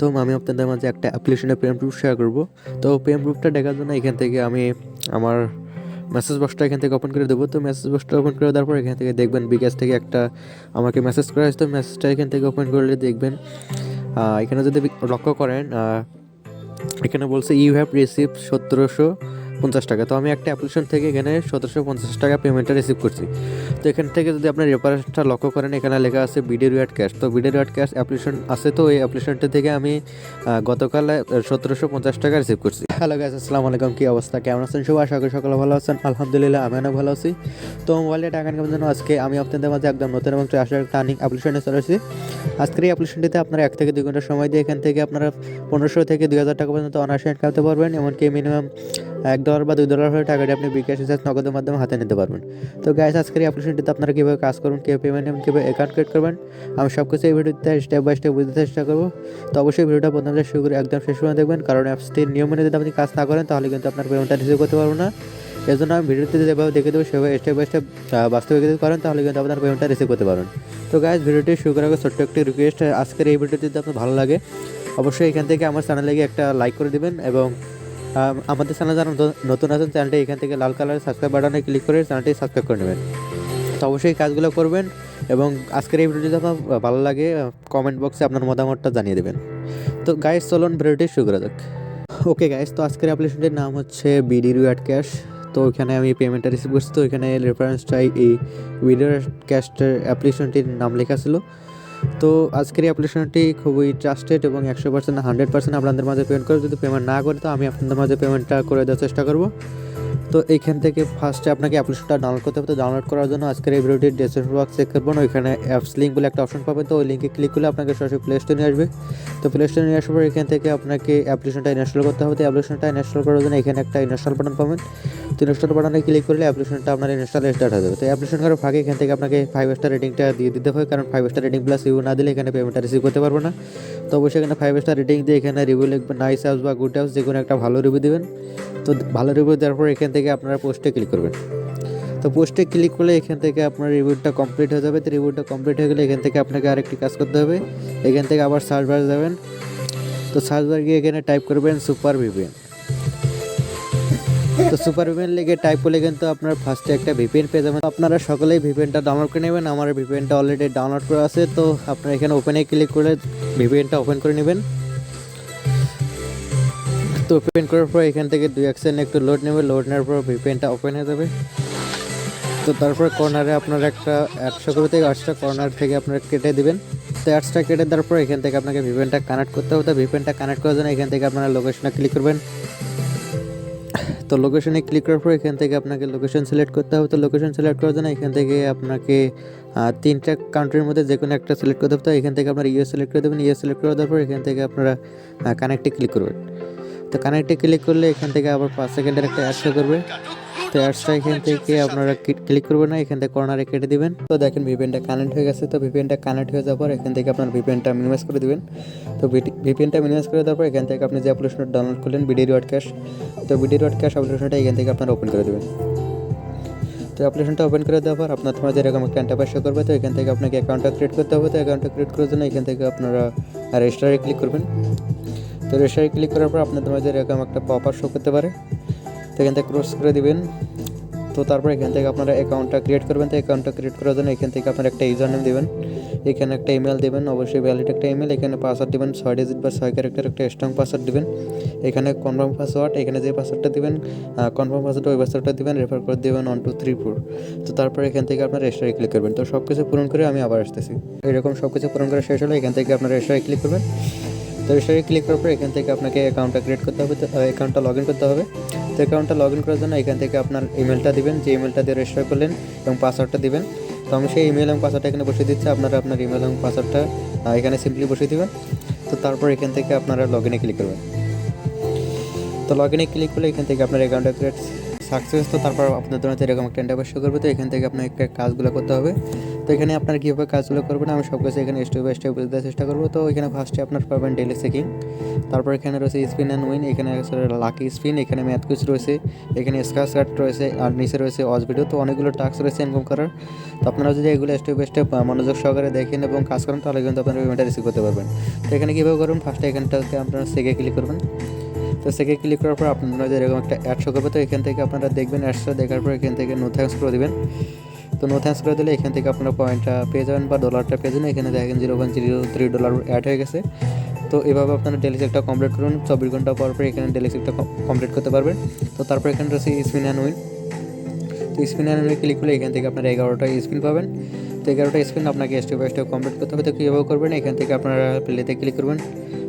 সর্বপ্রথম আমি আপনাদের মাঝে একটা অ্যাপ্লিকেশনের প্রেম প্রুফ শেয়ার করব। তো পেম প্রুফটা দেখার জন্য এখান থেকে আমি আমার মেসেজ বক্সটা এখান থেকে ওপেন করে দেবো। তো মেসেজ বক্সটা ওপেন করে দেওয়ার পর এখান থেকে দেখবেন বিকাশ থেকে একটা আমাকে মেসেজ করা হয়েছে। তো মেসেজটা এখান থেকে ওপেন করলে দেখবেন এখানে যদি লক্ষ্য করেন এখানে বলছে ইউ হ্যাভ রিসিভ সতেরোশো পঞ্চাশ টাকা। তো আমি একটা অ্যাপ্লিকেশন থেকে এখানে সতেরোশো পঞ্চাশ টাকা পেমেন্টটা রিসিভ করছি। তো এখান থেকে যদি আপনার রেফারেন্সটা লক্ষ্য করেন, এখানে লেখা আছে বিডি রিয়ার্ড ক্যাশ তো বিডি রিয়ার্ড ক্যাশ অ্যাপ্লিকেশন আছে, তো এই অ্যাপ্লিকেশনটা থেকে আমি গতকাল সতেরোশো পঞ্চাশ টাকা রিসিভ করছি। হ্যালো গাইস আসসালামু আলাইকুম, কী অবস্থা? কেমন আছেন সবাই? আশা করি সকলে ভালো আছেন। আলহামদুলিল্লাহ, আমি অনেক ভালো আছি। তো মোবাইলে টাকা ইনকামের জন্য আজকে আমি আপনাদের মাঝে একদম নতুন এবং আসলে টার্নিং অ্যাপ্লিকেশনে চলে এসেছি। আজকের এই অ্যাপ্লিকেশনটিতে আপনারা এক থেকে দুই ঘণ্টা সময় দিয়ে এখান থেকে আপনারা পনেরোশো থেকে দুই হাজার টাকা পর্যন্ত অনায়াসে ইনকাম করতে পারবেন। এমনকি মিনিমাম এক ডলার বা দুই ডলার হলে টাকাটি আপনি বিকাশ রিচার্জ নগদের মাধ্যমে হাতে নিতে পারবেন। তো গ্যাস আজকের অ্যাপ্লিকেশনটিতে আপনারা কীভাবে কাজ করবেন, কীভাবে পেমেন্ট এবং কীভাবে অ্যাকাউন্ট ক্রিয়েট করবেন, আমি সব কিছু এই ভিডিওতে স্টেপ বাই স্টেপ বুঝতে চেষ্টা করব। তো অবশ্যই ভিডিওটা প্রথম থেকে শুরু করে একদম শেষ পর্যন্ত দেখবেন, কারণ অ্যাপসটির নিয়ম যদি আপনি কাজ না করেন, তাহলে কিন্তু আপনার পেমেন্টটা রিসিভ করতে পারব না। এর জন্য আমি ভিডিওতে যেভাবে দেখে দেবো, সেভাবে স্টেপ বাই স্টেপ বাস্তবে যদি করেন, তাহলে কিন্তু আপনার পেমেন্টটা রিসিভ করতে পারবেন। তো গাইজ ভিডিওটি শুরু করার ছোট্ট একটি রিকোয়েস্ট আজকের এই ভিডিওটি যদি আপনার ভালো লাগে, অবশ্যই এখান থেকে আমার চ্যানেলে গিয়ে একটা লাইক করে দিবেন এবং আমাদের চ্যানেল যারা নতুন- আছেন, চ্যানেলটি এখান থেকে লাল কালারের সাবস্ক্রাইব বাটনে ক্লিক করে চ্যানেলটি সাবস্ক্রাইব করে নেবেন। তো অবশ্যই কাজগুলো করবেন এবং আজকের এই ভিডিওটি আপনার ভালো লাগে কমেন্ট বক্সে আপনার মতামতটা জানিয়ে দেবেন। তো গাইজ চলুন ভিডিওটি শুরু করা যাক। ওকে গাইজ তো আজকের অ্যাপ্লিকেশনটির নাম হচ্ছে বিডি রিওয়ার্ড ক্যাশ তো এখানে আমি পেমেন্টটা রিসিভ করছি, তো এখানে রেফারেন্সটা এই ভিডিও ক্যাশটার অ্যাপ্লিকেশনটির নাম লেখা ছিল। তো আজকের এই অ্যাপ্লিকেশনটি খুবই ট্রাস্টেড এবং একশো পার্সেন্ট হান্ড্রেড পার্সেন্ট আপনাদের মাঝে পেমেন্ট করে। যদি পেমেন্ট না করে, তো আমি আপনাদের মাঝে পেমেন্টটা করে দেওয়ার চেষ্টা করব। তো এইখান থেকে ফার্স্টে আপনাকে অ্যাপ্লিকেশনটা ডাউনলোড করতে হবে। তো ডাউনলোড করার জন্য আজকের এই ভিডিওটির ডেসক্রিপশন বক্স চেক করবেন। ওইখানে অ্যাপস লিঙ্ক বলে একটা অপশন পাবেন। তো ওই লিঙ্কে ক্লিক করলে আপনাকে সরাসরি প্লে স্টোরে নিয়ে আসবে। তো প্লে স্টোরে নিয়ে আসার পর এখান থেকে আপনাকে অ্যাপ্লিকেশনটা ইনস্টল করতে হবে। তো অ্যাপ্লিকেশনটা ইনস্টল করার জন্য এখানে একটা ইনস্টল বাটন পাবেন। তো ইনস্টল বাটনে ক্লিক করলে অ্যাপ্লিকেশনটা আপনার ইনস্টল স্টার্ট হয়ে যাবে। তো অ্যাপ্লিকেশন করার ফাঁকে এখান থেকে আপনাকে ফাইভ স্টার রেটিংটা দিয়ে দিতে হবে। কারণ five star rating plus you না দিলে এখানে পেমেন্টটা রিসিভ করতে পারব না। তো অবশ্যই এখানে ফাইভ স্টার রেটিং দিয়ে এখানে রিভিউ লিখবেন নাইস হাউস বা গুড হাউস যে কোনো একটা ভালো রিভিউ দেবেন। তো ভালো রিভিউ দেওয়ার পর এখান থেকে আপনারা পোস্টে ক্লিক করবেন। তো পোস্টে ক্লিক করলে এখান থেকে আপনার রিভিউটা কমপ্লিট হয়ে যাবে। তো রিভিউটা কমপ্লিট হয়ে গেলে এখান থেকে আপনাকে আরেকটি কাজ করতে হবে। এখান থেকে আবার সার্চ বার যাবেন। তো সার্চ বার গিয়ে এখানে টাইপ করবেন সুপার ভিপিএন তো সুপার ভিপিএন টাইপ করলে কিন্তু আপনার ফার্স্টে একটা ভিপিএন পেয়ে যাবেন। আপনারা সকলেই ভিপিএনটা ডাউনলোড করে নেবেন। আমার ভিপিএনটা অলরেডি ডাউনলোড করা আছে, তো আপনারা এখানে ওপেনে ক্লিক করে ভিপিএনটা ওপেন করে নেবেন। তো ওপেন করার পর এখান থেকে দুই এক সেকেন্ড একটু লোড নেবে। লোড নেওয়ার পর ভিপিএনটা ওপেন হয়ে যাবে। তো তারপর কর্নারে আপনার একটা একশো করে থেকে আটটা কর্নার থেকে আপনারা কেটে দিবেন। তো অ্যাডসটা কেটে দেওয়ার পর এখান থেকে আপনাকে ভিপিএনটা কানেক্ট করতে হবে। তো ভিপিএনটা কানেক্ট করার জন্য এখান থেকে আপনারা লোকেশনে ক্লিক করবেন। তো লোকেশনে ক্লিক করার পর এখান থেকে আপনাকে লোকেশন সিলেক্ট করতে হবে। তো লোকেশন সিলেক্ট করার জন্য এখান থেকে আপনাকে তিনটা কান্ট্রির মধ্যে যে কোনো একটা সিলেক্ট করতে হবে তো এখান থেকে আপনারা ইউএস সিলেক্ট করে দেবেন। ইউএস সিলেক্ট করে দেওয়ার পর এখান থেকে আপনারা কানেক্টে ক্লিক করবেন। তো কানেক্টে ক্লিক করলে এখান থেকে আবার পাঁচ সেকেন্ডের একটা অ্যাড শো করবে। তো অ্যাডসটা এখান থেকে আপনারা ক্লিক করবেন না, এখান থেকে কর্নারে কেটে দিবেন। তো দেখেন ভিপিএনটা কানেক্ট হয়ে গেছে, তো ভিপিএনটা কানেক্ট হয়ে যাওয়ার পর এখান থেকে আপনার ভিপিএনটা মিনিমাইজ করে দিবেন। তো ভিপিএনটা মিনিমাইজ করে দেওয়ার পর এখান থেকে আপনি যে অ্যাপ্লিকেশনটা ডাউনলোড করলেন বিডি রিওয়ার্ড ক্যাশ তো বিডি রিওয়ার্ড ক্যাশ অ্যাপ্লিকেশনটা এখান থেকে আপনারা ওপেন করে দেবেন। তো অ্যাপ্লিকেশনটা ওপেন করে দেওয়ার পর আপনার তোমার যেরকম একটা ইন্টারফেস করবে, তো এখান থেকে আপনাকে অ্যাকাউন্টটা ক্রিয়েট করতে হবে। তো অ্যাকাউন্টটা ক্রিয়েট করার জন্য এখান থেকে আপনারা রেজিস্টারে ক্লিক করবেন। তো রেজিস্টারে ক্লিক করার পর আপনার তোমার যেরকম একটা পপার শো করতে পারে এখান থেকে ক্রস করে দিবেন। তো তারপর এখান থেকে আপনারা অ্যাকাউন্টটা ক্রিয়েট করবেন। তো অ্যাকাউন্টটা ক্রিয়েট করার জন্য এখান থেকে আপনারা একটা ইউজার নেম দেবেন। এখানে একটা ইমেল দেবেন, অবশ্যই ভ্যালিড একটা ইমেল এখানে পাসওয়ার্ড দেবেন, ছয় ডিজিট বা ছয় ক্যারেক্টার একটা স্ট্রং পাসওয়ার্ড দেবেন। এখানে কনফার্ম পাসওয়ার্ড এখানে যে পাসওয়ার্ডটা দেবেন কনফার্ম পাসওয়ার্ড ওই পাসওয়ার্ডটা দেবেন রেফার করে দেবেন ওয়ান টু থ্রি ফোর তো তারপর এখান থেকে আপনার রেজিস্টারে ক্লিক করবেন। তো সব কিছু পূরণ করে আমি আবার আসতেছি। এরকম সব কিছু পূরণ করে শেষ হলে এখান থেকে আপনার রেজিস্টারে ক্লিক করবেন। তো রেজিস্টারে ক্লিক করার পর এখান থেকে আপনাকে অ্যাকাউন্টটা ক্রিয়েট করতে হবে। অ্যাকাউন্টটা লগ ইন করতে হবে। অ্যাকাউন্টটা লগ ইন করার জন্য এখান থেকে আপনার ইমেলটা দিবেন, যে ইমেলটা দিয়ে রেজিস্টার করলেন এবং পাসওয়ার্ডটা দিবেন। তো আমি সেই ইমেল এবং পাসওয়ার্ডটা এখানে বসিয়ে দিচ্ছি, আপনারা আপনার ইমেল এবং পাসওয়ার্ডটা এখানে সিম্পলি বসিয়ে দেবেন। তো তারপর এখান থেকে আপনারা লগ ইনে ক্লিক করবেন। তো লগ ইনে ক্লিক করলে এখান থেকে আপনার অ্যাকাউন্টটা ক্রিয়েট সাকসেস তো তারপর আপনার জন্য এরকম একটা ইন্টারভিউ করবে, তো এখান থেকে আপনাকে কাজগুলো করতে হবে। এখানে আপনারা কীভাবে কাজগুলো করবেন, আমি সব কিছু এখানে স্টেপ বাই স্টেপ বুঝতে চেষ্টা করব। তো এখানে ফার্স্টে আপনার পাবেন ডেলি সেকিং তারপর এখানে রয়েছে স্পিন অ্যান্ড উইন এখানে রয়েছে লাকি স্পিন এখানে ম্যাথ কুইজ রয়েছে, এখানে স্কার কার্ড রয়েছে, আর নিচে রয়েছে অজ ভিডিও তো অনেকগুলো টাস্ক রয়েছে ইনকাম করার। তো আপনারা যদি এগুলো স্টেপ বাই স্টেপ মনোযোগ সহকারে দেখেন এবং কাজ করেন, তাহলে কিন্তু আপনারা পেমেন্টটা রিসিভ করতে পারবেন। তো এখানে কীভাবে করবেন ফার্স্টে এখানটাতে আপনারা সেকে ক্লিক করবেন। তো সেকে ক্লিক করার পর আপনারা এরকম একটা অ্যাড শো করবে তো এখান থেকে আপনারা দেখবেন অ্যাডসটা দেখার পর এখান থেকে নো থ্যাঙ্কস করে দেবেন। তো নো থ্যাঙ্কস করে দিলে এখান থেকে আপনারা পয়েন্টটা পেয়ে যাবেন বা ডলারটা পেয়ে যাবেন। এখানে দেখেন zero point zero three dollar add হয়ে গেছে। তো এভাবে আপনারা ডেলি চেকটা কমপ্লিট করুন। চব্বিশ ঘণ্টা পর পর এখানে ডেলি চেকটা কমপ্লিট করতে পারবেন। তো তারপর এখানে রয়েছে স্পিন অ্যান্ড উইন তো স্পিন অ্যান্ড উইন ক্লিক করলে এখান থেকে আপনারা এগারোটা স্পিন পাবেন। তো এগারোটা স্পিন আপনাকে স্টেপ বাই স্টেপ কমপ্লিট করতে হবে। তো কীভাবে করবেন? এখান থেকে আপনারা প্লেতে ক্লিক করবেন।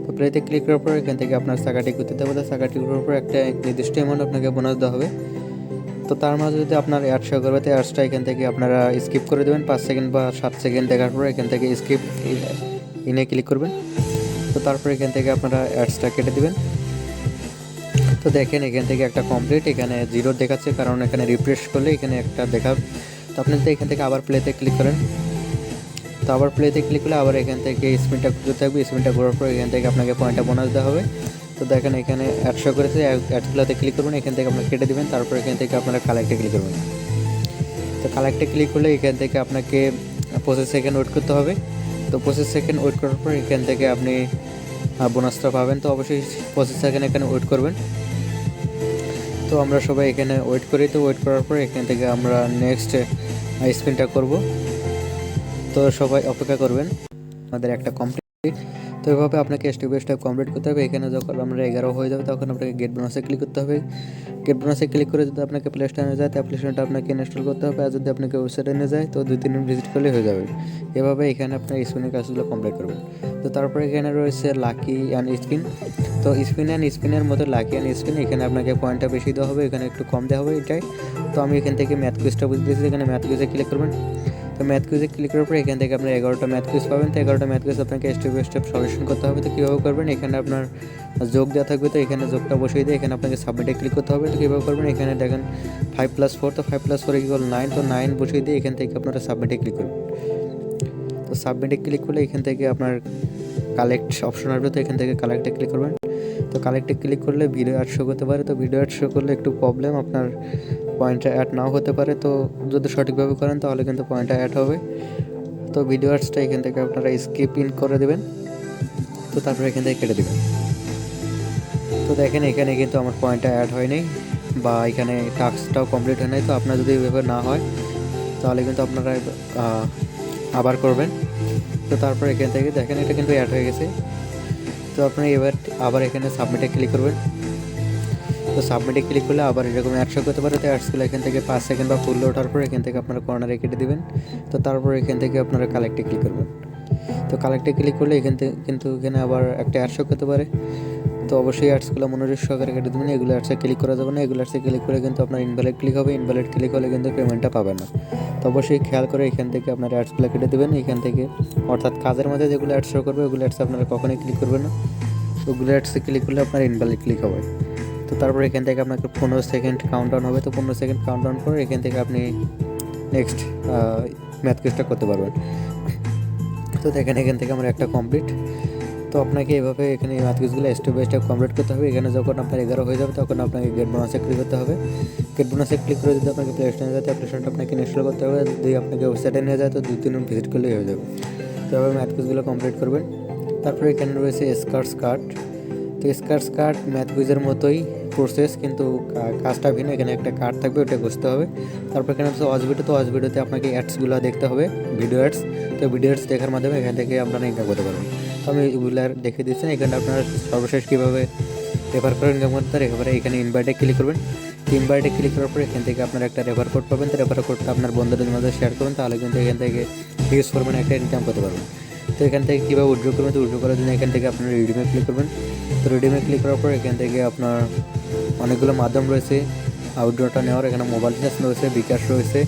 তো প্লেতে ক্লিক করার পর এখান থেকে আপনার চাকাটি করতে হবে। তো চাকাটি করার পর একটা নির্দিষ্ট অ্যামাউন্ট আপনাকে বোনাস দেওয়া হবে। তো তার মাঝে যদি আপনার অ্যাড শো করবে, তো অ্যাডসটা এখান থেকে আপনারা স্কিপ করে দেবেন। পাঁচ সেকেন্ড বা সাত সেকেন্ড দেখার পর এখান থেকে স্কিপ ইনে ক্লিক করবেন। তো তারপর এখান থেকে আপনারা অ্যাডসটা কেটে দেবেন। তো দেখেন, এখান থেকে একটা কমপ্লিট এখানে জিরো দেখাচ্ছে, কারণ এখানে রিফ্রেশ করলে এখানে একটা দেখা তো আপনি যদি এখান থেকে আবার প্লেতে ক্লিক করেন, তো আবার প্লেতে ক্লিক করলে আবার এখান থেকে স্পিনটা ঘুরতে থাকবে। স্পিনটা ঘোরার পর এখান থেকে আপনাকে পয়েন্টটা বোনাস দেওয়া হবে। তো দেখেন এখানে অ্যাডশো করেছে অ্যাডগুলোতে ক্লিক করবেন, এখান থেকে আপনারা কেটে দেবেন, তারপর এখান থেকে আপনারা কালেক্টে ক্লিক করবেন। তো কালেক্টে ক্লিক করলে এখান থেকে আপনাকে পঁচিশ সেকেন্ড ওয়েট করতে হবে। তো পঁচিশ সেকেন্ড ওয়েট করার পর এখান থেকে আপনি বোনাসটা পাবেন। তো অবশ্যই পঁচিশ সেকেন্ড এখানে ওয়েট করবেন। তো আমরা সবাই এখানে ওয়েট করি। তো ওয়েট করার পর এখান থেকে আমরা নেক্সট স্পিনটা করব। তো সবাই অপেক্ষা করবেন। আমাদের একটা কমপ্লিট তো এভাবে আপনাকে স্টেপ বাই স্টেপ কমপ্লিট করতে হবে। এখানে যখন আমরা এগারো হয়ে যাবে, তখন আপনাকে গেট বোনাসে ক্লিক করতে হবে। গেট বোনাসে ক্লিক করে যদি আপনাকে প্লে স্টোরে নিয়ে যায় তো অ্যাপ্লিকেশনটা আপনাকে ইনস্টল করতে হবে। আর যদি আপনাকে ওয়েবসাইটে নিয়ে যায়, তো দুই তিন দিন ভিজিট করলে হয়ে যাবে। এভাবে এখানে আপনার স্পিনের কাজগুলো কমপ্লিট করবেন। তো তারপরে এখানে রয়েছে লাকি অ্যান্ড স্পিন তো স্পিন অ্যান্ড স্পিনের মতো লাকি অ্যান্ড স্পিন এখানে আপনাকে পয়েন্টটা বেশি দেওয়া হবে। এখানে একটু কম দেওয়া হবে এটাই। তো আমি এখান থেকে ম্যাথ কুইজটা বুঝতেছি এখানে ম্যাথ কুইজে ক্লিক করবেন। তো ম্যাথ কুইজে ক্লিক করার পর এখান থেকে আপনার এগারোটা ম্যাথ কুইজ পাবেন। তো এগারোটা ম্যাথ কুইজ আপনাকে স্টেপ বাই স্টেপ সলিউশন করতে হবে। তো কীভাবে করবেন? এখানে আপনার যোগ দেওয়া থাকবে। তো এখানে যোগটা বসিয়ে দিয়ে এখানে আপনাকে সাবমিটে ক্লিক করতে হবে। তো কীভাবে করবেন? এখানে দেখেন ফাইভ প্লাস ফোর তো five plus four equal nine তো নাইন বসিয়ে দিয়ে এখান থেকে আপনারা সাবমিটে ক্লিক করবেন তো সাবমিটে ক্লিক করলে এখান থেকে আপনার কালেক্ট অপশন আসবে। তো এখান থেকে কালেক্টে ক্লিক করবেন। তো কালেক্টে ক্লিক করলে ভিডিও অ্যাড শো করতে পারে। তো ভিডিও অ্যাড শো করলে একটু প্রবলেম আপনার পয়েন্টটা অ্যাড নাও হতে পারে। তো যদি সঠিকভাবে করেন, তাহলে কিন্তু পয়েন্টটা অ্যাড হবে। তো ভিডিও অ্যাডসটা এখান থেকে আপনারা স্কিপ ইন করে দেবেন। তো তারপরে এখান থেকে কেটে দেবেন। তো দেখেন, এখানে কিন্তু আমার পয়েন্টটা অ্যাড হয়নি বা এখানে টাস্কটাও কমপ্লিট হয় নাই। তো আপনার যদি এভাবে না হয়, তাহলে কিন্তু আপনারা আবার করবেন। তো তারপর এখান থেকে দেখেন, এটা কিন্তু অ্যাড হয়ে গেছে। তো আপনি এবার আবার এখানে সাবমিটে ক্লিক করবেন। তো সাবমিটে ক্লিক করলে আবার এরকম একশো করতে পারে। তো অ্যাডসগুলো এখান থেকে পাঁচ সেকেন্ড বা ফুল ওঠার পর এখান থেকে আপনারা কর্নারে কেটে দেবেন। তো তারপর এখান থেকে আপনারা কালেক্টে ক্লিক করবেন। তো কালেক্টে ক্লিক করলে এখান থেকে কিন্তু এখানে আবার একটা অ্যাডশো করতে পারে। তো অবশ্যই অ্যাডসগুলো মনোযোগ সহকারে কেটে দেবেন। এগুলো অ্যাডসে ক্লিক করা যাবে না। এগুলো অ্যাডসে ক্লিক করে কিন্তু আপনার ইনভ্যালিড ক্লিক হবে। ইনভ্যালিড ক্লিক হলে কিন্তু পেমেন্টটা পাবেন না। তো অবশ্যই খেয়াল করে এখান থেকে আপনার অ্যাডসগুলো কেটে দেবেন। এখান থেকে অর্থাৎ কাজের মধ্যে যেগুলো অ্যাডস শো করবে, ওগুলো অ্যাডস আপনারা কখনোই ক্লিক করবেন না। ওগুলো অ্যাডসে ক্লিক করলে আপনার ইনভ্যালিড ক্লিক হবে। তো তারপর এখান থেকে আপনাকে পনেরো সেকেন্ড কাউন্টডাউন হবে। তো পনেরো সেকেন্ড কাউন্ট ডাউন করে এখান থেকে আপনি নেক্সট ম্যাথ কেসটা করতে পারবেন। তো দেখেন এখান থেকে আমার একটা কমপ্লিট তো আপনাকে এভাবে এখানে ম্যাথ কেসগুলো স্টেপ বাই স্টেপ কমপ্লিট করতে হবে। এখানে যখন আপনার এগারো হয়ে যাবে, তখন আপনাকে গেট বোনাসে ক্লিক করতে হবে। গেট বোনাসে ক্লিক করে যদি আপনাকে প্লে স্টোরে যায় অ্যাপ্লিকেশনটা আপনাকে ইনস্টল করতে হবে, যদি আপনাকে ওয়েবসাইটে নিয়ে যায়, তো দু তিন ভিজিট করলেই হয়ে যাবে। তো এভাবে ম্যাথ কেসগুলো কমপ্লিট করবেন। তারপরে এখানে রয়েছে স্কার্টস কার্ড তো স্কার্টস কার্ড ম্যাথ কুইজের মতোই প্রসেস কিন্তু কাজটা ভিন্ন, এখানে একটা কার্ড থাকবে, ওটা বুঝতে হবে। তারপর এখানে হচ্ছে ওয়াজ ভিডিও তো ওয়াজ ভিডিওতে আপনাকে অ্যাডসগুলো দেখতে হবে ভিডিও অ্যাডস তো ভিডিও অ্যাডস দেখার মাধ্যমে এখান থেকে আপনারা ইনকাম করতে পারবেন। তো আমি এগুলো দেখে দিচ্ছি, এখানে আপনারা সর্বশেষ কীভাবে রেফার করে ইনকাম করতে পারে এবারে এখানে ইনভাইটে ক্লিক করবেন। ইনভাইটে ক্লিক করার পর এখান থেকে আপনারা একটা রেফার কোড পাবেন, তো রেফার কোডটা আপনার বন্ধুদের মধ্যে শেয়ার করবেন তাহলে কিন্তু এখান থেকে ইউজ করবেন একটা ইনকাম করতে পারবেন। তো এখান থেকে কীভাবে উইড্রো করবেন, তো উইড্রো করার জন্য এখান থেকে আপনারা রিডিমে ক্লিক করবেন। তো রিডিমে ক্লিক করার পর এখান থেকে আপনার অনেকগুলো মাধ্যম রয়েছে আউটডোরটা নেওয়ার, এখানে মোবাইল রিচার্জ রয়েছে বিকাশ রয়েছে,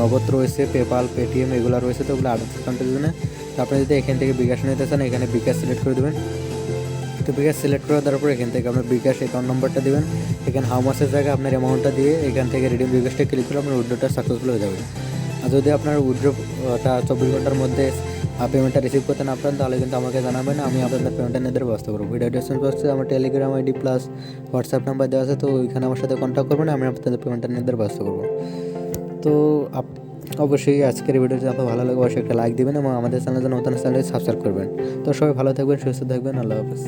নগদ রয়েছে পেপাল পেটিএম এগুলো রয়েছে, তো ওগুলো অ্যাকাউন্টের জন্য। তো আপনি যদি এখান থেকে বিকাশ নিতে চান, এখানে বিকাশ সিলেক্ট করে দেবেন। তো বিকাশ সিলেক্ট করে দেওয়ার পর এখান থেকে আপনার বিকাশ অ্যাকাউন্ট নম্বরটা দেবেন। এখানে হাউ মাসের জায়গায় আপনার অ্যামাউন্টটা দিয়ে এখান থেকে রিডিম বিকাশটা ক্লিক করে আপনার উইড্রোটা সাকসেসফুল হয়ে যাবে। আর যদি আপনার উইড্রোটা চব্বিশ ঘণ্টার মধ্যে পেমেন্টটা রিসিভ করতে না তাহলে কিন্তু আমাকে জানাবেন, আমি আপনাদের পেমেন্টটা নিয়ে ব্যবস্থা করব। ভিডিও ডিসক্রিপশন বক্সে আমার Telegram ID plus WhatsApp number দেওয়া আছে, তো ওইখানে আমার সাথে কন্ট্যাক্ট করবেন, আমি আপনাদের পেমেন্টটা নিয়ে ব্যবস্থা করব। তো অবশ্যই আজকের ভিডিওটি আপনার ভালো লাগে, অবশ্যই একটা লাইক দেবেন এবং আমাদের চ্যানেল যেন নতুন চ্যানেলে সাবস্ক্রাইব করবেন। তো সবাই ভালো থাকবেন, সুস্থ থাকবেন, আল্লাহ হাফেজ।